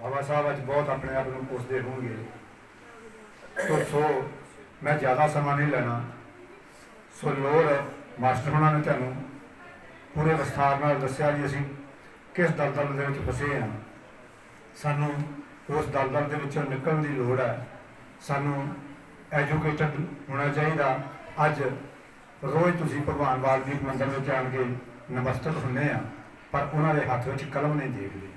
ਬਾਬਾ ਸਾਹਿਬ ਅੱਜ ਬਹੁਤ ਆਪਣੇ ਆਪ ਨੂੰ ਪੁੱਛਦੇ ਹੋਣਗੇ। ਤੋ ਸੋ ਮੈਂ ਜ਼ਿਆਦਾ ਸਮਾਂ ਨਹੀਂ ਲੈਣਾ। ਸੋ ਲੋਰ ਮਾਸਟਰ ਹੋਣਾ ਨੇ ਤੁਹਾਨੂੰ ਪੂਰੇ ਵਿਸਥਾਰ ਨਾਲ ਦੱਸਿਆ ਵੀ ਅਸੀਂ ਕਿਸ ਦਲਦਲ ਦੇ ਵਿੱਚ ਫਸੇ ਹਾਂ। ਸਾਨੂੰ ਉਸ ਦਲਦਲ ਦੇ ਵਿੱਚੋਂ ਨਿਕਲਣ ਦੀ ਲੋੜ ਹੈ। ਸਾਨੂੰ ਐਜੂਕੇਟਡ ਹੋਣਾ ਚਾਹੀਦਾ। ਅੱਜ ਰੋਜ਼ ਤੁਸੀਂ ਭਗਵਾਨ ਵਾਲਮੀਕ ਮੰਦਰ ਵਿੱਚ ਆਣ ਕੇ ਨਮਸਤਕ ਹੁੰਦੇ ਆ, ਪਰ ਉਹਨਾਂ ਦੇ ਹੱਥ ਵਿੱਚ ਕਲਮ ਨਹੀਂ ਦੇਖਦੇ।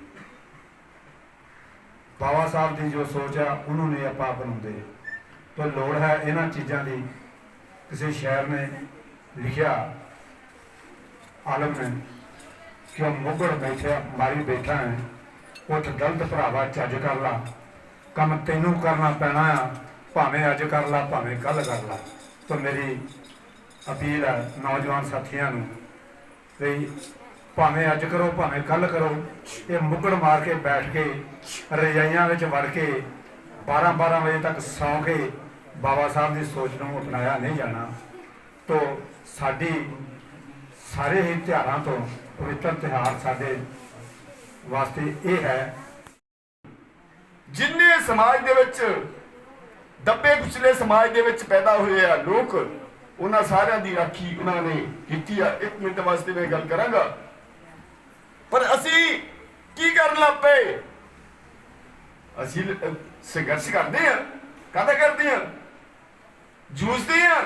ਬਾਬਾ ਸਾਹਿਬ ਦੀ ਜੋ ਸੋਚ ਆ, ਉਹਨੂੰ ਨਹੀਂ ਆਪਾਂ ਅਪਣਾਉਂਦੇ ਤਾਂ ਲੋੜ ਹੈ ਇਹਨਾਂ ਚੀਜ਼ਾਂ ਦੀ। ਕਿਸੇ ਸ਼ਾਇਰ ਨੇ ਲਿਖਿਆ, ਆਲਮ ਨੇ, ਕਿ ਉਹ ਮੁਗੜ ਬੈਠਿਆ, ਮਾਰੀ ਬੈਠਾ ਹੈ। ਉੱਠ ਦਲਤ ਭਰਾਵਾ, ਚੱਜ ਕਰ ਲਾ। ਕੰਮ ਤੈਨੂੰ ਕਰਨਾ ਪੈਣਾ ਆ, ਭਾਵੇਂ ਅੱਜ ਕਰ ਲਾ, ਭਾਵੇਂ ਕੱਲ ਕਰ ਲਾ। ਤਾਂ ਮੇਰੀ ਅਪੀਲ ਹੈ ਨੌਜਵਾਨ ਸਾਥੀਆਂ ਨੂੰ, ਵੀ ਭਾਵੇਂ ਅੱਜ ਕਰੋ, ਭਾਵੇਂ ਕੱਲ ਕਰੋ, ਇਹ ਮੁੱਗੜ ਮਾਰ ਕੇ ਬੈਠ ਕੇ, ਰਜਾਈਆਂ ਵਿੱਚ ਵੜ ਕੇ 12 12 ਵਜੇ ਤੱਕ ਸੌਂ ਕੇ ਬਾਬਾ ਸਾਹਿਬ ਦੀ ਸੋਚ ਨੂੰ ਅਪਣਾਇਆ ਨਹੀਂ ਜਾਣਾ। ਤੋਂ ਸਾਡੀ ਸਾਰੇ ਹੀ ਤਿਉਹਾਰਾਂ ਤੋਂ ਪਵਿੱਤਰ ਤਿਉਹਾਰ ਸਾਡੇ ਵਾਸਤੇ ਇਹ ਹੈ, ਜਿੰਨੇ ਸਮਾਜ ਦੇ ਵਿੱਚ ਦੱਬੇ ਕੁਚਲੇ ਸਮਾਜ ਦੇ ਵਿੱਚ ਪੈਦਾ ਹੋਏ ਆ ਲੋਕ, ਉਹਨਾਂ ਸਾਰਿਆਂ ਦੀ ਰਾਖੀ ਉਹਨਾਂ ਨੇ ਕੀਤੀ ਆ। ਇੱਕ ਮਿੰਟ ਵਾਸਤੇ ਮੈਂ ਗੱਲ ਕਰਾਂਗਾ। ਪਰ ਅਸੀਂ ਕੀ ਕਰਨ ਲੱਗ ਪਏ? ਅਸੀਂ ਸੰਘਰਸ਼ ਕਰਦੇ ਆ ਕਾਹਦਾ ਕਰਦੇ ਆ ਜੂਝਦੇ ਆ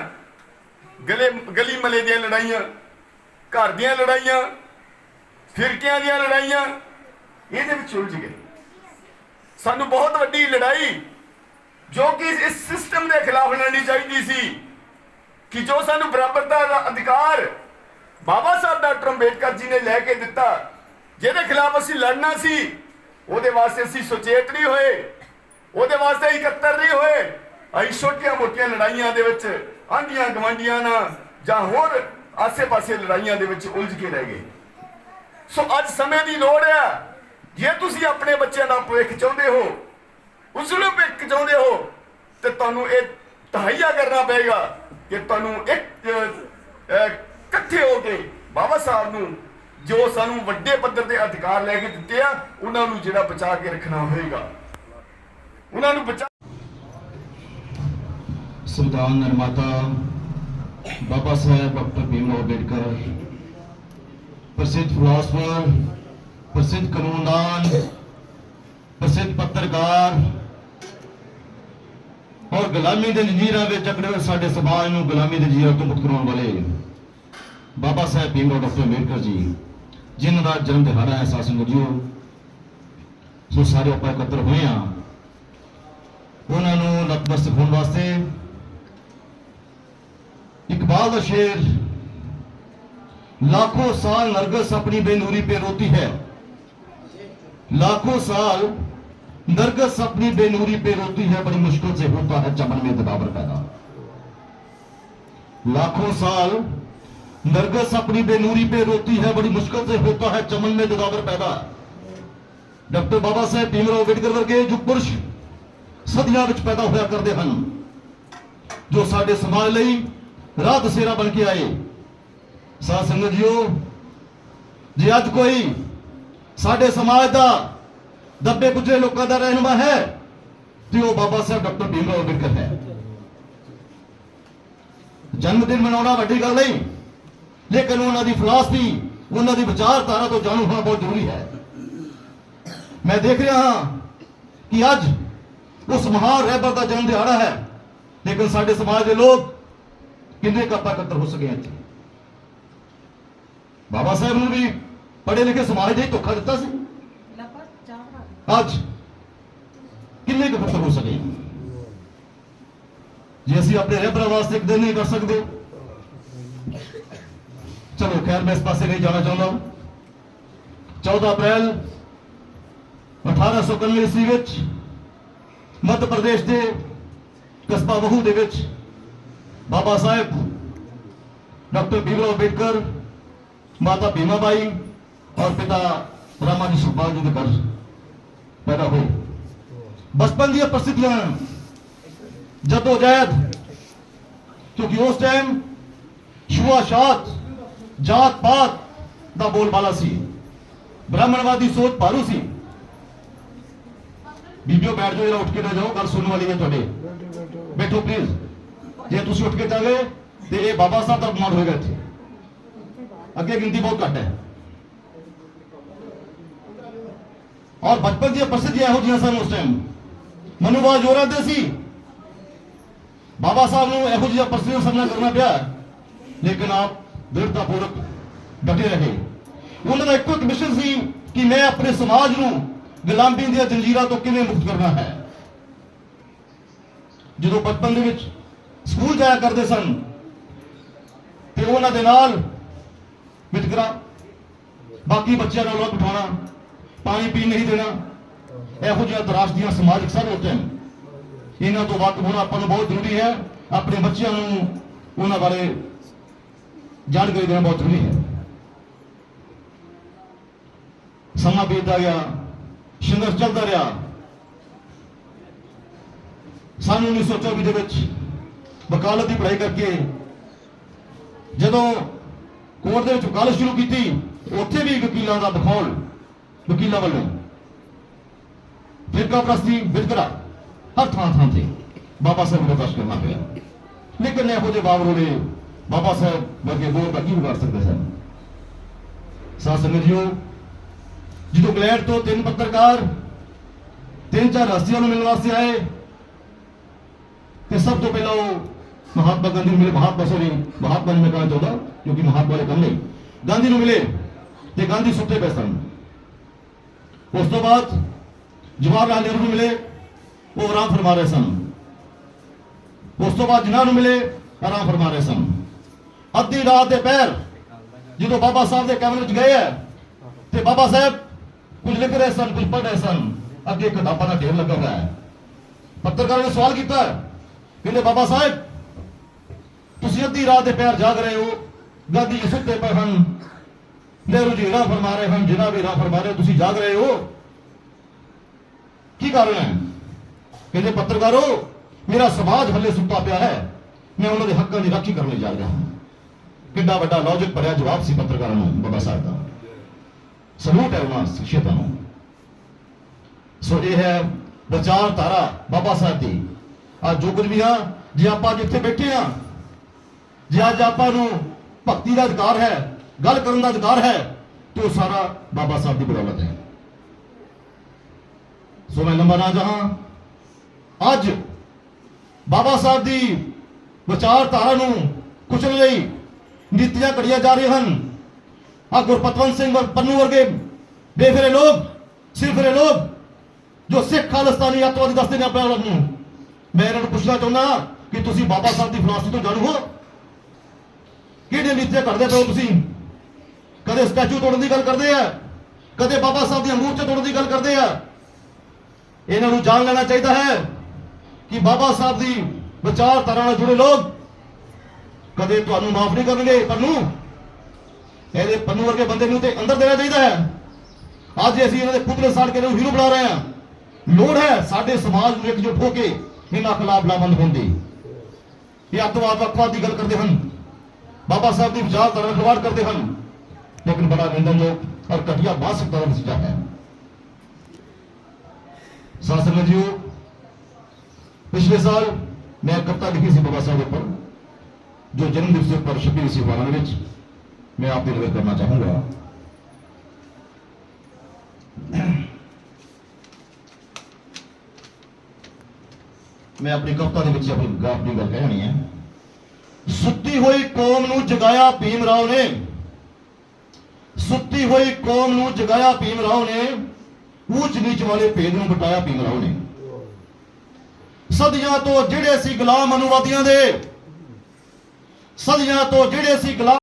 ਗਲੇ, ਗਲੀ ਮਲੇ ਦੀਆਂ ਲੜਾਈਆਂ, ਘਰ ਦੀਆਂ ਲੜਾਈਆਂ, ਫਿਰਕਿਆਂ ਦੀਆਂ ਲੜਾਈਆਂ, ਇਹਦੇ ਵਿੱਚ ਉਲਝ ਗਏ। ਸਾਨੂੰ ਬਹੁਤ ਵੱਡੀ ਲੜਾਈ, ਜੋ ਕਿ ਇਸ ਸਿਸਟਮ ਦੇ ਖਿਲਾਫ ਲੜਨੀ ਚਾਹੀਦੀ ਸੀ, ਕਿ ਜੋ ਸਾਨੂੰ ਬਰਾਬਰਤਾ ਦਾ ਅਧਿਕਾਰ ਬਾਬਾ ਸਾਹਿਬ ਡਾਕਟਰ ਅੰਬੇਡਕਰ ਜੀ ਨੇ ਲੈ ਕੇ ਦਿੱਤਾ ਜਿਹਦੇ ਖਿਲਾਫ ਅਸੀਂ ਲੜਨਾ ਸੀ, ਉਹਦੇ ਵਾਸਤੇ ਅਸੀਂ ਸੁਚੇਤ ਨਹੀਂ ਹੋਏ, ਉਹਦੇ ਵਾਸਤੇ ਇਕੱਤਰ ਨਹੀਂ ਹੋਏ। ਅਸੀਂ ਛੋਟੀਆਂ ਮੋਟੀਆਂ ਲੜਾਈਆਂ ਦੇ ਵਿੱਚ ਆਂਢੀਆਂ ਗਵਾਂਢੀਆਂ ਨਾਲ ਜਾਂ ਹੋਰ ਆਸੇ-ਪਾਸੇ ਲੜਾਈਆਂ ਦੇ ਵਿੱਚ ਉਲਝ ਕੇ ਰਹਿ ਗਏ। ਸੋ ਅੱਜ ਸਮੇਂ ਦੀ ਲੋੜ ਹੈ, ਜੇ ਤੁਸੀਂ ਆਪਣੇ ਬੱਚਿਆਂ ਦਾ ਭਵਿੱਖ ਚਾਹੁੰਦੇ ਹੋ ਉਸਨੂੰ ਭਵਿੱਖ ਚਾਹੁੰਦੇ ਹੋ, ਤੇ ਤੁਹਾਨੂੰ ਇਹ ਤਹਈਆ ਕਰਨਾ ਪਏਗਾ ਕਿ ਤੁਹਾਨੂੰ ਇੱਕ ਇਕੱਠੇ ਹੋ ਕੇ ਬਾਬਾ ਸਾਹਿਬ ਨੂੰ ਜੋ ਸਾਨੂੰ ਵੱਡੇ ਪੱਧਰ ਤੇ ਅਧਿਕਾਰ ਲੈ ਕੇ ਦਿੱਤੇ ਆ, ਉਹਨਾਂ ਨੂੰ ਜਿਹੜਾ ਬਚਾ ਕੇ ਰੱਖਣਾ ਹੋਏਗਾ। ਉਹਨਾਂ ਨੂੰ ਬਚਾ ਸੰਵਿਧਾਨ ਨਿਰਮਾਤਾ ਬਾਬਾ ਸਾਹਿਬ, ਡਾਕਟਰ ਭੀਮ ਅੰਬੇਡਕਰ। ਪ੍ਰਸਿੱਧ ਫਿਲਾਸਫਰ ਪ੍ਰਸਿੱਧ ਕਾਨੂੰਨਦਾਨ, ਪ੍ਰਸਿੱਧ ਪੱਤਰਕਾਰ ਔਰ ਗੁਲਾਮੀ ਦੇ ਜ਼ੰਜੀਰਾਂ ਵਿੱਚ ਅਕੜੇ ਸਾਡੇ ਸਮਾਜ ਨੂੰ ਗੁਲਾਮੀ ਦੇ ਜ਼ੰਜੀਰਾਂ ਤੋਂ ਮੁਕਤ ਕਰਾਉਣ ਵਾਲੇ ਬਾਬਾ ਸਾਹਿਬ ਭੀਮ ਰਾਓ ਅੰਬੇਡਕਰ ਜੀ। ਜਿਨ੍ਹਾਂ ਦਾ ਜਨਮ ਦਿਹਾੜਾ ਹੈ ਸਾਸਨ ਵਜੋ ਸੋ ਸਾਰੇ ਆਪਾਂ ਇਕੱਤਰ ਹੋਏ ਆ ਉਹਨਾਂ ਨੂੰ ਨਤਮਸਤਕ ਹੋਣ ਵਾਸਤੇ इकबाल का शेर लाखों साल नरगस अपनी बेनूरी पे रोती है लाखों साल नरगस अपनी बेनूरी पे रोती है बड़ी मुश्किल से होता है चमन में दबावर पैदा लाखों साल नरगस अपनी बेनूरी पे रोती है बड़ी मुश्किल से होता है चमन में दबावर पैदा ਡਾਕਟਰ ਬਾਬਾ ਸਾਹਿਬ ਭੀਮਰਾਓ ਅੰਬੇਡਕਰ ਵਰਗੇ ਜੋ ਪੁਰਸ਼ ਸਦੀਆਂ ਵਿੱਚ ਪੈਦਾ ਹੋਇਆ ਕਰਦੇ ਹਨ ਜੋ ਸਾਡੇ ਸਮਾਜ ਲਈ ਰਾਹ ਦਸੇਰਾ ਬਣ ਕੇ ਆਏ ਸਾਧ ਸੰਗਤ ਜੀਓ ਜੇ ਅੱਜ ਕੋਈ ਸਾਡੇ ਸਮਾਜ ਦਾ ਦੱਬੇ ਕੁਚਲੇ ਲੋਕਾਂ ਦਾ ਰਹਿਨੁਮਾ ਹੈ ਤੇ ਉਹ ਬਾਬਾ ਸਾਹਿਬ ਡਾਕਟਰ ਭੀਮਰਾਓ ਅੰਬੇਡਕਰ ਹੈ ਜਨਮ ਦਿਨ ਮਨਾਉਣਾ ਵੱਡੀ ਗੱਲ ਨਹੀਂ ਲੇਕਿਨ ਉਹਨਾਂ ਦੀ ਫਿਲਾਸਫੀ ਉਹਨਾਂ ਦੀ ਵਿਚਾਰਧਾਰਾ ਤੋਂ ਜਾਣੂ ਹੋਣਾ ਬਹੁਤ ਜ਼ਰੂਰੀ ਹੈ। ਮੈਂ ਦੇਖ ਰਿਹਾ ਹਾਂ ਕਿ ਅੱਜ ਉਸ ਮਹਾਨ ਰਹਿਬਰ ਦਾ ਜਨਮ ਦਿਹਾੜਾ ਹੈ, ਲੇਕਿਨ ਸਾਡੇ ਸਮਾਜ ਦੇ ਲੋਕ ਕਿੰਨੇ ਕੱਪਾ ਇਕੱਤਰ ਹੋ ਸਕੇ ਇੱਥੇ? ਬਾਬਾ ਸਾਹਿਬ ਨੂੰ ਵੀ ਪੜ੍ਹੇ ਲਿਖੇ ਸਮਾਜ ਦੇ ਹੀ ਧੋਖਾ ਦਿੱਤਾ ਸੀ। ਅੱਜ ਕਿੰਨੇ ਕੁ ਇਕੱਤਰ ਹੋ ਸਕੇ? ਜੇ ਅਸੀਂ ਆਪਣੇ ਰਹਿਬਰਾਂ ਵਾਸਤੇ ਇੱਕ ਦਿਨ ਨਹੀਂ ਕਰ ਸਕਦੇ ਚਲੋ ਖੈਰ, ਮੈਂ ਇਸ ਪਾਸੇ ਨਹੀਂ ਜਾਣਾ ਚਾਹੁੰਦਾ। 14 ਅਪ੍ਰੈਲ 1891 ਈਸਵੀ ਵਿੱਚ ਮੱਧ ਪ੍ਰਦੇਸ਼ ਦੇ ਕਸਬਾ ਬਹੂ ਦੇ ਵਿੱਚ ਬਾਬਾ ਸਾਹਿਬ, ਡਾਕਟਰ ਭੀਮਰਾਓ ਅੰਬੇਡਕਰ, ਮਾਤਾ ਭੀਮਾ ਬਾਈ ਔਰ ਪਿਤਾ ਰਾਮਾ ਜੀ ਸੁਖਪਾਲ ਜੀ ਦੇ ਘਰ ਪੈਦਾ ਹੋਏ। ਬਚਪਨ ਦੀਆਂ ਪ੍ਰਸਿੱਧੀਆਂ ਜਦੋਂ ਜੈਦ ਕਿਉਂਕਿ ਉਸ ਟਾਈਮ ਛੂਆਛਾਤ ਜਾਤ ਪਾਤ ਦਾ ਬੋਲਬਾਲਾ ਸੀ ਬ੍ਰਾਹਮਣਵਾਦੀ ਸੋਚ ਭਾਰੂ ਸੀ ਬੀਬੀਓ ਬੈਠ ਜਾਓ ਜਰਾ ਉੱਠ ਕੇ ਨਾ ਜਾਓ ਗੱਲ ਸੁਣਨ ਵਾਲੀ ਹੈ ਤੁਹਾਡੇ ਬੈਠੋ ਪਲੀਜ਼ ਜੇ ਤੁਸੀਂ ਉੱਠ ਕੇ ਚੱਲੇ ਤੇ ਇਹ ਬਾਬਾ ਸਾਹਿਬ ਦਾ ਅਪਮਾਨ ਹੋਏਗਾ ਇੱਥੇ ਅੱਗੇ ਗਿਣਤੀ ਬਹੁਤ ਘੱਟ ਹੈ ਔਰ ਬਚਪਨ ਦੀਆਂ ਪ੍ਰਸਿੱਧੀਆਂ ਇਹੋ ਜਿਹੀਆਂ ਸਨ ਉਸ ਟਾਈਮ ਮਨੂਵਾਜ ਜੋਰਾਂ ਦੇ ਸੀ ਬਾਬਾ ਸਾਹਿਬ ਨੂੰ ਇਹੋ ਜਿਹੀਆਂ ਪ੍ਰਸਿੱਧੀਆਂ ਦਾ ਸਾਹਮਣਾ ਕਰਨਾ ਪਿਆ ਲੇਕਿਨ ਆਪ ਦ੍ਰਿੜਤਾਪੂਰਵਕ ਡਟੇ ਰਹੇ। ਉਹਨਾਂ ਦਾ ਇੱਕੋ ਇੱਕ ਮਿਸ਼ਨ ਸੀ ਕਿ ਮੈਂ ਆਪਣੇ ਸਮਾਜ ਨੂੰ ਗੁਲਾਮੀ ਦੀਆਂ ਜੰਜੀਰਾਂ ਤੋਂ ਕਿਵੇਂ ਮੁਕਤ ਕਰਨਾ ਹੈ। ਜਦੋਂ ਬਚਪਨ ਦੇ ਵਿੱਚ ਸਕੂਲ ਜਾਇਆ ਕਰਦੇ ਸਨ, ਤੇ ਉਹਨਾਂ ਦੇ ਨਾਲ ਵਿਤਕਰਾ ਬਾਕੀ ਬੱਚਿਆਂ ਨੂੰ ਅਲੱਗ ਬਿਠਾਉਣਾ ਪਾਣੀ ਪੀਣ ਨਹੀਂ ਦੇਣਾ, ਇਹੋ ਜਿਹੀਆਂ ਤਰਾਸ਼ਦੀਆਂ ਸਮਾਜਿਕ ਸਭ ਹੁੰਦੇ ਹਨ। ਇਹਨਾਂ ਤੋਂ ਵਾਕਿਫ ਹੋਣਾ ਆਪਾਂ ਨੂੰ ਬਹੁਤ ਜ਼ਰੂਰੀ ਹੈ। ਆਪਣੇ ਬੱਚਿਆਂ ਨੂੰ ਉਹਨਾਂ ਬਾਰੇ ਜਾਣਕਾਰੀ ਦੇਣਾ ਬਹੁਤ ਜ਼ਰੂਰੀ ਹੈ। ਸਮਾਂ ਬੀਤਦਾ ਗਿਆ, ਸੰਘਰਸ਼ ਚੱਲਦਾ ਰਿਹਾ। ਸਨ 1924 ਦੇ ਵਿੱਚ ਵਕਾਲਤ ਦੀ ਪੜ੍ਹਾਈ ਕਰਕੇ ਜਦੋਂ ਕੋਰਟ ਦੇ ਵਿੱਚ ਵਕਾਲਤ ਸ਼ੁਰੂ ਕੀਤੀ, ਉੱਥੇ ਵੀ ਵਕੀਲਾਂ ਦਾ ਬਖੌਲ ਵਕੀਲਾਂ ਵੱਲੋਂ। ਫਿਰਕਾ ਪ੍ਰਸਤੀ ਵਿਤਕਰਾ ਹਰ ਥਾਂ ਥਾਂ ਤੇ ਬਾਬਾ ਸਾਹਿਬ ਨੂੰ ਬਰਦਾਸ਼ਤ ਕਰਨਾ ਪਿਆ। ਲੇਕਿਨ ਇਹੋ ਜਿਹੇ ਬਾਬਰੋ ਨੇ ਬਾਬਾ ਸਾਹਿਬ ਵਰਗੇ ਹੋਰ ਦਾ ਕੀ ਵਿਗਾੜ ਸਕਦੇ ਸਨ ਸਾਧ ਸੰਗਤ ਜੀਓ ਜਦੋਂ ਇੰਗਲੈਂਡ ਤੋਂ ਤਿੰਨ ਪੱਤਰਕਾਰ ਤਿੰਨ ਚਾਰ ਰਸਤੀਆਂ ਨੂੰ ਮਿਲਣ ਵਾਸਤੇ ਆਏ ਤੇ ਸਭ ਤੋਂ ਪਹਿਲਾਂ ਉਹ ਮਹਾਤਮਾ ਗਾਂਧੀ ਨੂੰ ਮਿਲੇ ਮਹਾਤਮਾ ਸੋਰੀ ਮਹਾਤਮਾ ਨੂੰ ਮੈਂ ਕਹਿਣਾ ਚਾਹੁੰਦਾ ਕਿਉਂਕਿ ਮਹਾਤਮਾ ਦੇ ਕੰਮ ਨਹੀਂ ਗਾਂਧੀ ਨੂੰ ਮਿਲੇ ਤੇ ਗਾਂਧੀ ਸੁੱਤੇ ਪਏ ਸਨ ਉਸ ਤੋਂ ਬਾਅਦ ਜਵਾਹਰ ਲਾਲ ਨਹਿਰੂ ਨੂੰ ਮਿਲੇ ਉਹ ਆਰਾਮ ਫਰਮਾ ਰਹੇ ਸਨ ਉਸ ਤੋਂ ਬਾਅਦ ਜਿਨ੍ਹਾਂ ਨੂੰ ਮਿਲੇ ਆਰਾਮ ਫਰਮਾ ਰਹੇ ਸਨ ਅੱਧੀ ਰਾਤ ਦੇ ਪਹਿਰ ਜਦੋਂ ਬਾਬਾ ਸਾਹਿਬ ਦੇ ਕਮਰੇ ਵਿੱਚ ਗਏ ਹੈ ਤੇ ਬਾਬਾ ਸਾਹਿਬ ਕੁਝ ਲਿਖ ਰਹੇ ਸਨ ਕੁਝ ਪੜ੍ਹ ਰਹੇ ਸਨ। ਅੱਗੇ ਕਿਤਾਬਾਂ ਦਾ ਢੇਰ ਲੱਗਾ ਹੋਇਆ ਹੈ। ਪੱਤਰਕਾਰ ਨੇ ਸਵਾਲ ਕੀਤਾ ਕਹਿੰਦੇ ਬਾਬਾ ਸਾਹਿਬ ਤੁਸੀਂ ਅੱਧੀ ਰਾਤ ਦੇ ਪੈਰ ਜਾਗ ਰਹੇ ਹੋ ਗਾਂਧੀ ਜੀ ਸੁੱਤੇ ਪਏ ਹਨ ਨਹਿਰੂ ਜੀ ਰਾਹ ਫਰਮਾ ਰਹੇ ਹਨ ਜਿਨ੍ਹਾਂ ਵੀ ਰਾਹ ਫਰਮਾ ਰਹੇ ਹੋ, ਤੁਸੀਂ ਜਾਗ ਰਹੇ ਹੋ। ਕੀ ਕਾਰਨ ਹੈ? ਕਹਿੰਦੇ ਪੱਤਰਕਾਰੋ ਮੇਰਾ ਸਮਾਜ ਹੱਲੇ ਸੁੱਤਾ ਪਿਆ ਹੈ ਮੈਂ ਉਹਨਾਂ ਦੇ ਹੱਕਾਂ ਦੀ ਰਾਖੀ ਕਰਨ ਲਈ ਜਾ ਰਿਹਾ ਹਾਂ। ਕਿੰਨਾ ਵੱਡਾ ਲੌਜਿਕ ਭਰਿਆ ਜਵਾਬ ਸੀ ਪੱਤਰਕਾਰਾਂ ਨੂੰ, ਬਾਬਾ ਸਾਹਿਬ ਦਾ। ਸਲੂਟ ਹੈ ਉਹਨਾਂ ਸ਼ਖਸੀਅਤਾਂ ਨੂੰ। ਸੋ ਇਹ ਹੈ ਵਿਚਾਰਧਾਰਾ ਬਾਬਾ ਸਾਹਿਬ ਦੀ। ਅੱਜ ਜੋ ਕੁਝ ਵੀ ਆ ਜੇ ਆਪਾਂ ਜਿੱਥੇ ਬੈਠੇ ਆ ਜੇ ਅੱਜ ਆਪਾਂ ਨੂੰ ਭਗਤੀ ਦਾ ਅਧਿਕਾਰ ਹੈ, ਗੱਲ ਕਰਨ ਦਾ ਅਧਿਕਾਰ ਹੈ, ਤੇ ਉਹ ਸਾਰਾ ਬਾਬਾ ਸਾਹਿਬ ਦੀ ਬਦੌਲਤ ਹੈ। ਸੋ ਮੈਂ ਲੰਬਾ ਨਾ ਜਹਾਂ ਅੱਜ ਬਾਬਾ ਸਾਹਿਬ ਦੀ ਵਿਚਾਰਧਾਰਾ ਨੂੰ ਕੁਚਲਣ ਲਈ ਨੀਤੀਆਂ ਘੜੀਆਂ ਜਾ ਰਹੀਆਂ ਹਨ। ਆ ਗੁਰਪਤਵੰਤ ਸਿੰਘ ਵਰ, ਪੰਨੂ ਵਰਗੇ ਬੇਫਿਰੇ ਲੋਕ, ਸਿਰਫਰੇ ਲੋਕ, ਜੋ ਸਿੱਖ ਖਾਲਸਤਾਨੀ ਅੱਤਵਾਦੀ ਦੱਸਦੇ ਨੇ ਆਪਣੇ ਆਪ ਨੂੰ। ਮੈਂ ਇਹਨਾਂ ਨੂੰ ਪੁੱਛਣਾ ਚਾਹੁੰਦਾ ਕਿ ਤੁਸੀਂ ਬਾਬਾ ਸਾਹਿਬ ਦੀ ਫਿਲਾਸਫੀ ਤੋਂ ਜਾਣੂ ਹੋ? ਕਿਹੜੇ ਨੀਤੀਆਂ ਘੜਦੇ ਪਏ ਤੁਸੀਂ? ਕਦੇ ਸਟੈਚੂ ਤੋੜਨ ਦੀ ਗੱਲ ਕਰਦੇ ਆ? ਕਦੇ ਬਾਬਾ ਸਾਹਿਬ ਦੀਆਂ ਮੂਰਤੀਆਂ ਤੋੜਨ ਦੀ ਗੱਲ ਕਰਦੇ ਆ? ਇਹਨਾਂ ਨੂੰ ਜਾਣ ਲੈਣਾ ਚਾਹੀਦਾ ਹੈ ਕਿ ਬਾਬਾ ਸਾਹਿਬ ਦੀ ਵਿਚਾਰਧਾਰਾ ਨਾਲ ਜੁੜੇ ਲੋਕ ਕਦੇ ਤੁਹਾਨੂੰ ਮਾਫ ਨਹੀਂ ਕਰਨਗੇ ਪੰਨੂ ਇਹਦੇ ਪੰਨੂ ਵਰਗੇ ਬੰਦੇ ਨੂੰ ਤੇ ਅੰਦਰ ਦੇਣਾ ਚਾਹੀਦਾ ਹੈ। ਅੱਜ ਅਸੀਂ ਇਹਨਾਂ ਦੇ ਪੁੱਤਰੇ ਸਾੜ ਕੇ ਇਹਨੂੰ ਹੀਰੋ ਬਣਾ ਰਹੇ ਹਾਂ। ਲੋੜ ਹੈ ਸਾਡੇ ਸਮਾਜ ਨੂੰ ਇਕਜੁੱਟ ਹੋ ਕੇ ਇਹਨਾਂ ਖਿਲਾਫ ਲਾਮਬੰਦ ਹੋਣ ਦੀ। ਇਹ ਅੱਤਵਾਦ ਵੱਖਵਾਦ ਦੀ ਗੱਲ ਕਰਦੇ ਹਨ। ਬਾਬਾ ਸਾਹਿਬ ਦੀ ਵਿਚਾਰਧਾਰਾ ਨਾਲ ਖਿਲਵਾੜ ਕਰਦੇ ਹਨ। ਲੇਕਿਨ ਬੜਾ ਨਿੰਦਨਯੋਗ ਔਰ ਘਟੀਆ ਮਾਨਸਿਕਤਾ ਦਾ ਨਤੀਜਾ ਹੈ। ਸਾਧ ਸੰਗਤ ਜੀਓ, ਪਿਛਲੇ ਸਾਲ ਮੈਂ ਕਵਿਤਾ ਲਿਖੀ ਸੀ ਬਾਬਾ ਸਾਹਿਬ ਉੱਪਰ। ਜੋ ਜਨਮ ਦਿਵਸ ਦੇ ਉੱਪਰ ਛਪੀ ਸੀ ਅਖਬਾਰਾਂ ਦੇ ਵਿੱਚ, ਮੈਂ ਆਪ ਦੀ ਨਿਵੇਦਨ ਕਰਨਾ ਚਾਹੂੰਗਾ। ਮੈਂ ਆਪਣੀ ਕਵਿਤਾ ਦੇ ਵਿੱਚ ਆਪਣੀ ਆਪਣੀ ਗੱਲ ਕਹਿਣੀ ਹੈ। ਸੁੱਤੀ ਹੋਈ ਕੌਮ ਨੂੰ ਜਗਾਇਆ ਭੀਮ ਰਾਓ ਨੇ। ਸੁੱਤੀ ਹੋਈ ਕੌਮ ਨੂੰ ਜਗਾਇਆ ਭੀਮ ਰਾਓ ਨੇ। ਊਚ ਨੀਚ ਵਾਲੇ ਭੇਦ ਨੂੰ ਬਟਾਇਆ ਭੀਮ ਰਾਓ ਨੇ। ਸਦੀਆਂ ਤੋਂ ਜਿਹੜੇ ਸੀ ਗੁਲਾਮ ਅਨੁਵਾਦੀਆਂ ਦੇ ਸਦੀਆਂ ਤੋਂ ਜਿਹੜੇ ਅਸੀਂ ਗੁਲਾਮ